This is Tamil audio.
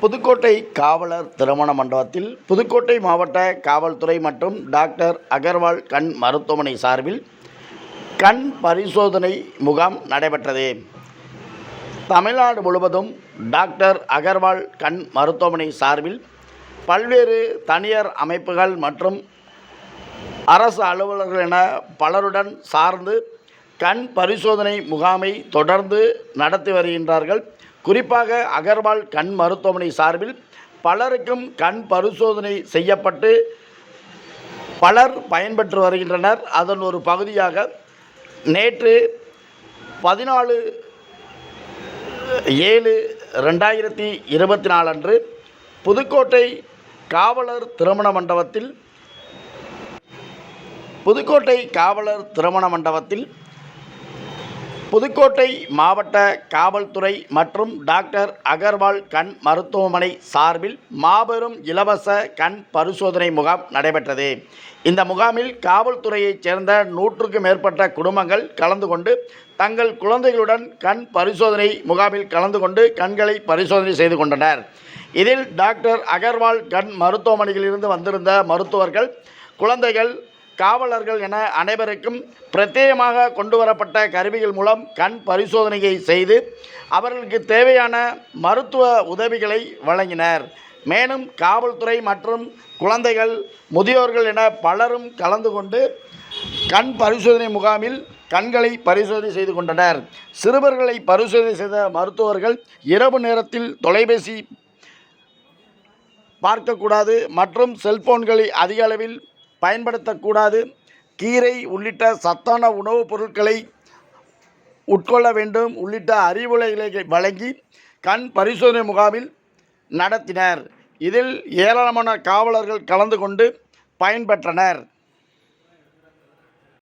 புதுக்கோட்டை காவலர் திருமண மண்டபத்தில் புதுக்கோட்டை மாவட்ட காவல்துறை மற்றும் டாக்டர் அகர்வால் கண் மருத்துவமனை சார்பில் கண் பரிசோதனை முகாம் நடைபெற்றது. தமிழ்நாடு முழுவதும் டாக்டர் அகர்வால் கண் மருத்துவமனை சார்பில் பல்வேறு தனியார் அமைப்புகள் மற்றும் அரசு அலுவலர்கள் என பலருடன் சார்ந்து கண் பரிசோதனை முகாமை தொடர்ந்து நடத்தி வருகின்றார்கள். குறிப்பாக அகர்வால் கண் மருத்துவமனை சார்பில் பலருக்கும் கண் பரிசோதனை செய்யப்பட்டு பலர் பயன்பெற்று வருகின்றனர். அதன் ஒரு பகுதியாக நேற்று பதினாலு ஏழு ரெண்டாயிரத்தி இருபத்தி நாலு அன்று புதுக்கோட்டை காவலர் திருமண மண்டபத்தில் புதுக்கோட்டை காவலர் திருமண மண்டபத்தில் புதுக்கோட்டை மாவட்ட காவல்துறை மற்றும் டாக்டர் அகர்வால் கண் மருத்துவமனை சார்பில் மாபெரும் இலவச கண் பரிசோதனை முகாம் நடைபெற்றது. இந்த முகாமில் காவல்துறையைச் சேர்ந்த நூற்றுக்கும் மேற்பட்ட குடும்பங்கள் கலந்து கொண்டு தங்கள் குழந்தைகளுடன் கண் பரிசோதனை முகாமில் கலந்து கொண்டு கண்களை பரிசோதனை செய்து கொண்டனர். இதில் டாக்டர் அகர்வால் கண் மருத்துவமனையிலிருந்து வந்திருந்த மருத்துவர்கள் குழந்தைகள் காவலர்கள் என அனைவருக்கும் பிரத்யேகமாக கொண்டு வரப்பட்ட கருவிகள் மூலம் கண் பரிசோதனையை செய்து அவர்களுக்கு தேவையான மருத்துவ உதவிகளை வழங்கினர். மேலும் காவல்துறை மற்றும் குழந்தைகள் முதியோர்கள் என பலரும் கலந்து கொண்டு கண் பரிசோதனை முகாமில் கண்களை பரிசோதனை செய்து கொண்டனர். சிறுவர்களை பரிசோதனை செய்த மருத்துவர்கள் இரவு நேரத்தில் தொலைபேசி பார்க்கக்கூடாது மற்றும் செல்போன்களை அதிக அளவில் பயன்படுத்தக்கூடாது. கீரை உள்ளிட்ட சத்தான உணவுப் பொருட்களை உட்கொள்ள வேண்டும். உள்ளிட்ட அறிவுரைகளை வழங்கி கண் பரிசோதனை முகாமில் நடத்தினர். இதில் ஏராளமான காவலர்கள் கலந்து கொண்டு பயன்பெற்றனர்.